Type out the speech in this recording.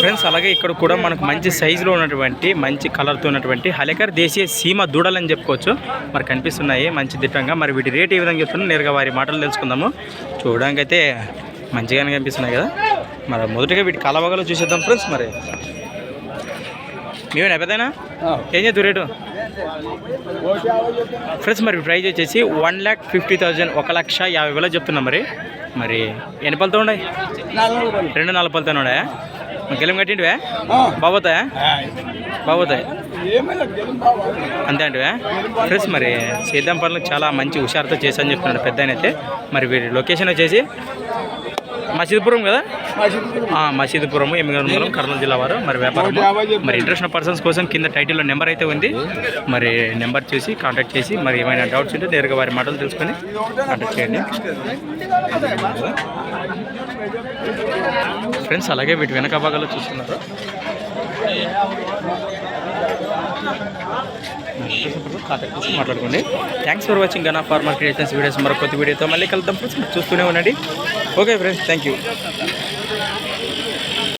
Friends అలాగే ఇక్కడ కూడా మనకు మంచి సైజులో ఉన్నటువంటి మంచి కలర్తో ఉన్నటువంటి హలేకర్ దేశీయ సీమ దూడలని చెప్పుకోవచ్చు. మరి కనిపిస్తున్నాయి మంచి దిట్టంగా. మరి వీటి రేట్ ఏ విధంగా చెప్తున్నా నేరుగా వారి మాటలు తెలుసుకుందాము. చూడడానికి అయితే మంచిగానే కనిపిస్తున్నాయి కదా. మరి మొదటిగా వీటి కలవగలు చూసేద్దాం ఫ్రెండ్స్ మరి. మేమేనా పెద్దనా? ఏం చేద్దు రేటు? ఫ్రెండ్స్ మరి ప్రైజ్ వచ్చేసి వన్ ల్యాక్ ఫిఫ్టీ థౌజండ్ ఒక లక్ష యాభై వేల చెప్తున్నాం మరి. మరి ఎన్ని పళ్ళతో ఉన్నాయి? రెండు నాలుగు పళ్ళతో ఉన్నాయా? గెలం కట్టింటివే? బాబోతాయా? బాబోతాయి. అంతే అంటే ఫ్రెండ్స్ మరి సేద్యం పనులు చాలా మంచి హుషారుతో చేశాను చెప్తున్నాడు పెద్ద అయితే. మరి వీరి లొకేషన్ వచ్చేసి మసీదుపురం కదా? మసీదుపురం. ఎమ్మిగనపురం కర్నూలు జిల్లా వారు. మరి వ్యాపారం మరి ఇంట్రెస్ట్ పర్సన్స్ కోసం కింద టైటిల్లో నెంబర్ అయితే ఉంది. మరి నెంబర్ చూసి కాంటాక్ట్ చేసి మరి ఏమైనా డౌట్స్ ఉంటే నేరుగా వారి మాటలు తెలుసుకొని కాంటాక్ట్ చేయండి. ఫ్రెండ్స్ అలాగే వీటి వెనక భాగాలు చూస్తున్నారు. కాంటాక్ట్ మాట్లాడుకోండి. థ్యాంక్స్ ఫర్ వాచింగ్ గనా ఫార్మర్ క్రియేషన్స్ వీడియోస్ మరొక కొత్త వీడియోతో మళ్ళీ కలుద్దాం. ఫ్రెండ్స్ చూస్తూనే ఉండండి. Okay friends thank you